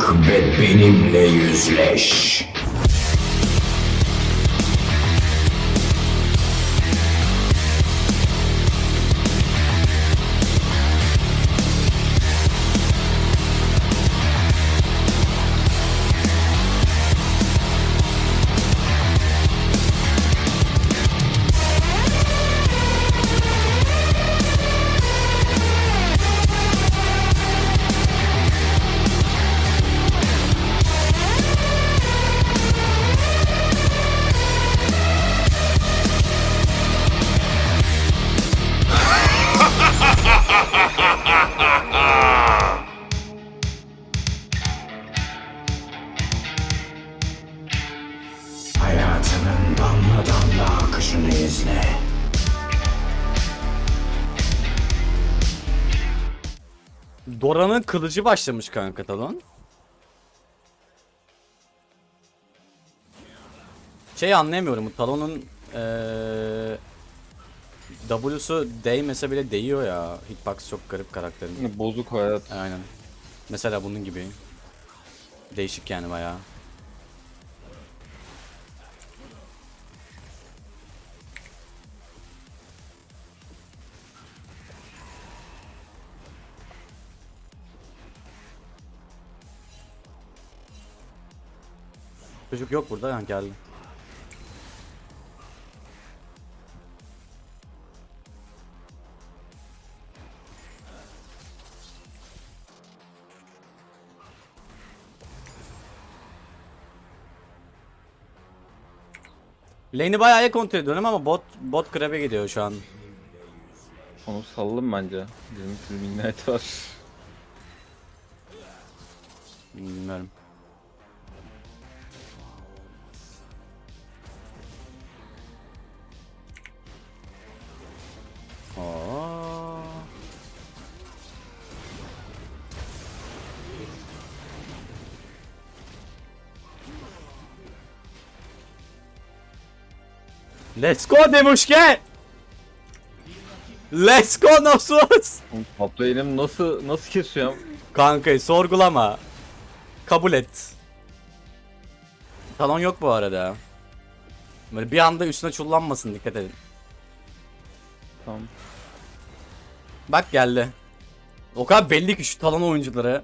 Kalk ve benimle yüzleş. Hayatının damla damla akışını izle. Dora'nın kılıcı başlamış kanka talon. Şey anlayamıyorum bu talonun eee W'su değmese bile değiyor ya. Hitbox çok garip karakterin. Bozuk hayat. Aynen. Mesela bunun gibi. Değişik yani bayağı. Çocuk yok burada yani geldi. Lane'i bayağı iyi kontrol ediyorum ama bot bot grab'e gidiyor şu an. Onu sallalım bence. Bizim ignite var. Bilmiyorum. Let's go Demushke! Let's go! Oğlum Top lane'im nasıl nasıl kesiyorum? Kankayı sorgulama. Kabul et. Talon yok bu arada. Böyle bir anda üstüne çullanmasın dikkat edin. Tamam. Bak geldi. O kadar belli ki şu talon oyuncuları.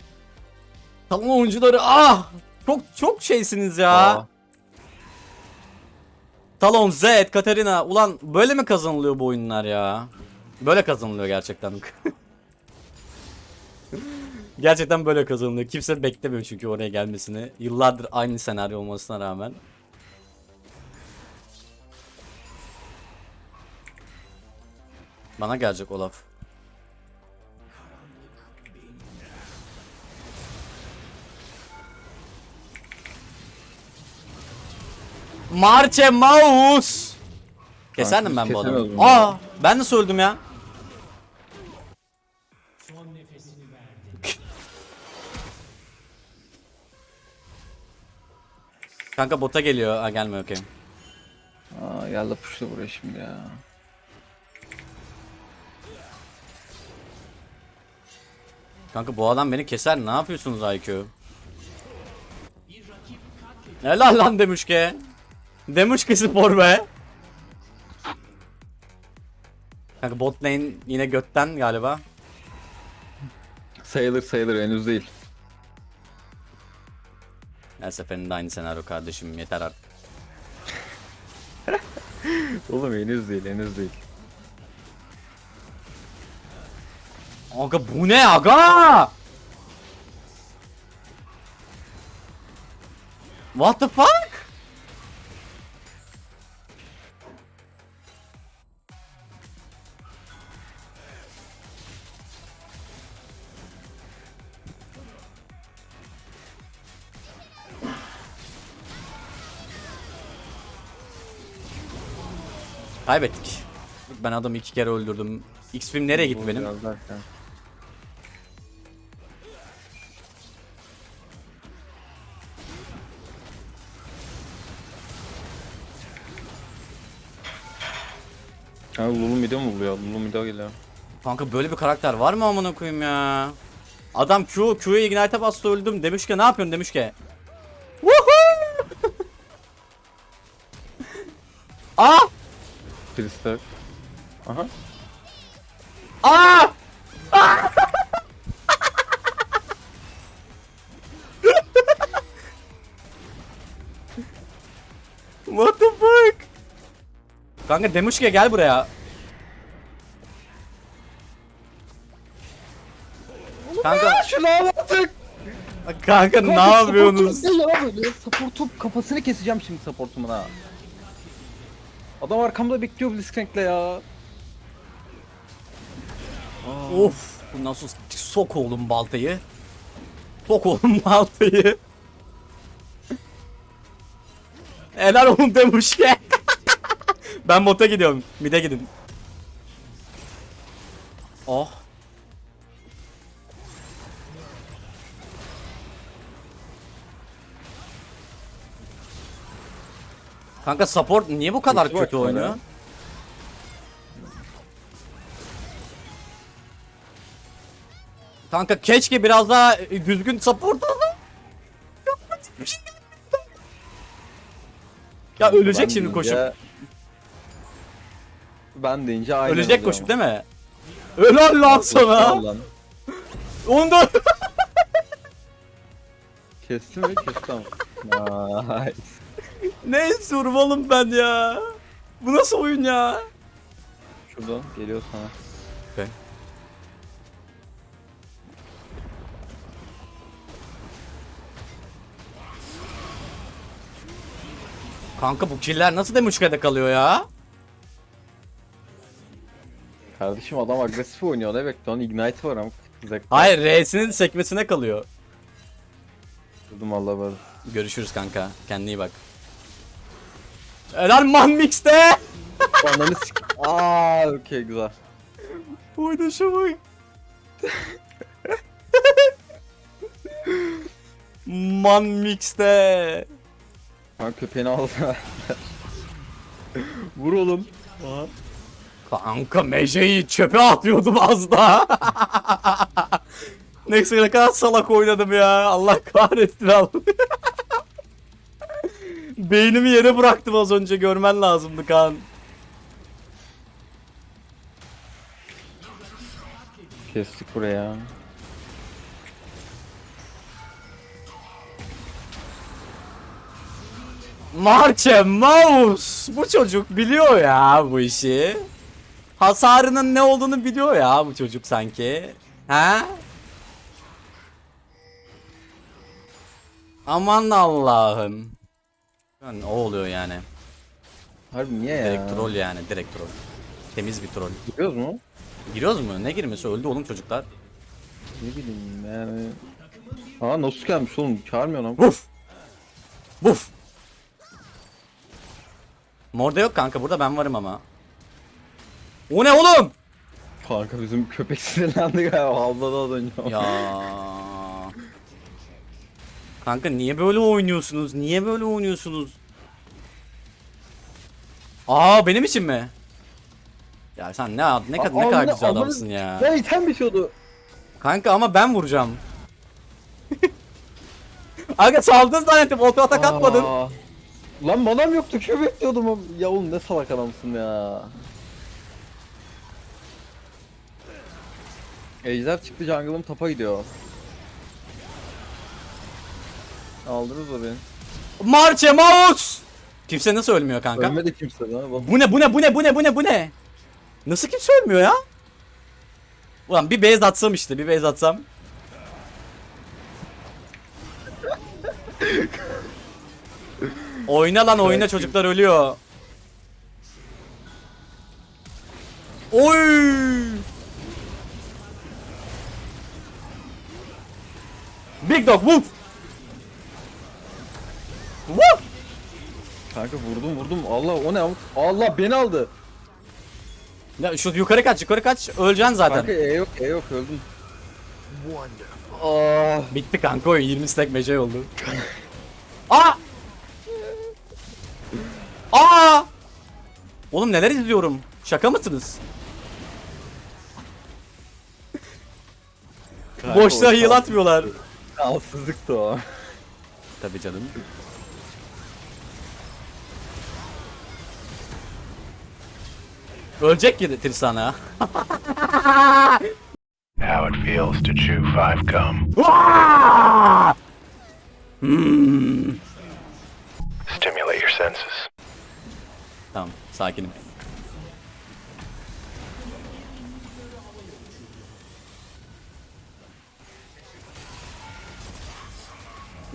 Talon oyuncuları ah! Çok çok şeysiniz ya. Aa, Talon, Zed, Katarina. Ulan böyle mi kazanılıyor bu oyunlar ya? Böyle kazanılıyor gerçekten. gerçekten böyle kazanılıyor. Kimse beklemiyor çünkü oraya gelmesini. Yıllardır aynı senaryo olmasına rağmen. Bana gelecek Olaf. Marche Maus. Keserdim ben bu adamı. kesemez bunu. Aa, ben nasıl öldüm ya? Kanka bota geliyor. Ha gelmiyor okey. Aa geldi puştu buraya şimdi ya. Kanka bu adam beni keser. Ne yapıyorsunuz IQ? Helal lan Demişke. Demişke spor be. Kanka bot lane yine götten galiba. Sayılır sayılır henüz değil. Her seferinde aynı senaryo kardeşim yeter artık. Oğlum henüz değil henüz değil. Aga bu ne aga? What the fuck? Kaybettik. Ben adamı iki kere öldürdüm. X film nereye gitti benim? Ha Lulu mid'e mi buluyor? Lulu mid'e geliyor. Kanka böyle bir karakter var mı amına koyayım ya? Adam Q, Q'ya ignite'e bastı öldüm. Demiş ki ne yapıyorsun demiş ki. Woohoo! Aa! Tristar. Aha. Aa! What the fuck? Kanka demiş ki gel buraya. Kanka, Şunu al artık. kanka ne yapıyorsunuz? Supportum kafasını keseceğim şimdi supportumun ha. Adam arkamda bekliyor Blitzcrank'le ya. Of, bu nasıl sok oğlum baltayı. Sok oğlum baltayı. Helal oğlum demiş ki. ben bota gidiyorum. Mide gidin. Oh. Kanka support niye bu kadar Kötü kötü oynuyor? bana. Kanka keşke biraz daha düzgün support bir şey. Ya ölecek Ben şimdi koşup. deyince- Ben deyince aynı Ölecek koşup değil mi? Helal lan sana. Onu da Kesti mi? Kesti ama. Nice. Ne survalım ben ya. Bu nasıl oyun ya? Şuradan geliyor sana. Okay. Kanka bu killer nasıl demişkede kalıyor ya? Kardeşim adam agresif oynuyor ne bekliyorsun? Ignite var ama. Zek Hayır R'sinin sekmesine kalıyor. Durdum Allah var. Görüşürüz kanka. Kendine iyi bak. Man mixte. Ananı sik... Aaa okey güzel. Oynayışa bak. man mixte. Ha köpeğini aldı. Vur oğlum. Kanka mejeyi çöpe atıyordum az daha. Neyse ne kadar salak oynadım ya. Allah kahretsin abi. Beynimi yere bıraktım az önce görmen lazımdı Kaan. Kestik buraya. Marche Mouse. Bu çocuk biliyor ya bu işi. Hasarının ne olduğunu biliyor ya bu çocuk sanki. Ha? Aman Allah'ım. Yani o oluyor yani. Harbi niye ya? Direkt troll yani direkt troll. Temiz bir troll. Gidiyoruz mu? Giriyoruz mu? Ne girmesi? Öldü oğlum çocuklar. Ne bileyim yani. Aa nasıl gelmiş oğlum? Çağırmıyor lan. Vuf! Vuf! Morda yok kanka burada ben varım ama. O ne oğlum? Kanka bizim köpek sinirlendi galiba. Havladı az önce. Ya. Kanka niye böyle oynuyorsunuz? Niye böyle oynuyorsunuz? Aa benim için mi? Ya sen ne ne, kadar ne kadar güzel adamsın ya. Ya item biçiyordu. Kanka ama ben vuracağım. Aga saldın zannettim. Oto atak atmadın. Aa. Lan manam yoktu köpek bekliyordum. Ya oğlum ne salak adamsın ya. Ejder çıktı jungle'ım tapa gidiyor. Aldınız beni. Marche Mouse! Kimse nasıl ölmüyor kanka? Ölmedi kimse lan. Bak. Bu ne bu ne bu ne bu ne bu ne bu ne? Nasıl kimse ölmüyor ya? Ulan bir base atsam işte bir base atsam. oyna lan oyna çocuklar ölüyor. Oy! Big Dog woof! Kanka vurdum vurdum. Allah o ne? Allah beni aldı. Ya şu yukarı kaç yukarı kaç öleceksin zaten. Kanka E yok E yok öldüm. Aa, Bitti kanka oyun 20 stack meşe oldu. Aa! Aa! Oğlum neler izliyorum? Şaka mısınız? Boşluğa o heal atmıyorlar. Şanssızlıktı o. Tabii canım. Ölecek ki Tristana. How it feels to chew five gum. Stimulate your senses. Tamam, sakinim.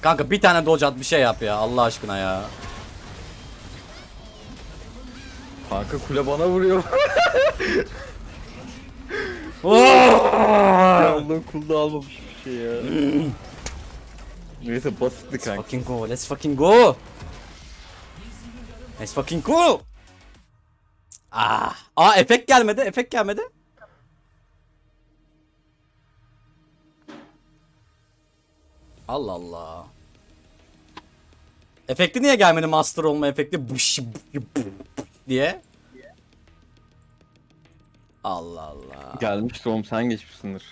Kanka bir tane dodge at bir şey yap ya Allah aşkına ya. Kanka kule bana vuruyor. ya Allah'ın kulda almamış bir şey ya. Neyse basitti kanka. Fucking go, let's fucking go. Let's fucking go. Ah, aa efekt gelmedi, efekt gelmedi. Allah Allah. Efekti niye gelmedi master olma efekti? Bış, bış, bış diye. Allah Allah. Gelmiştir oğlum sen geçmişsindir.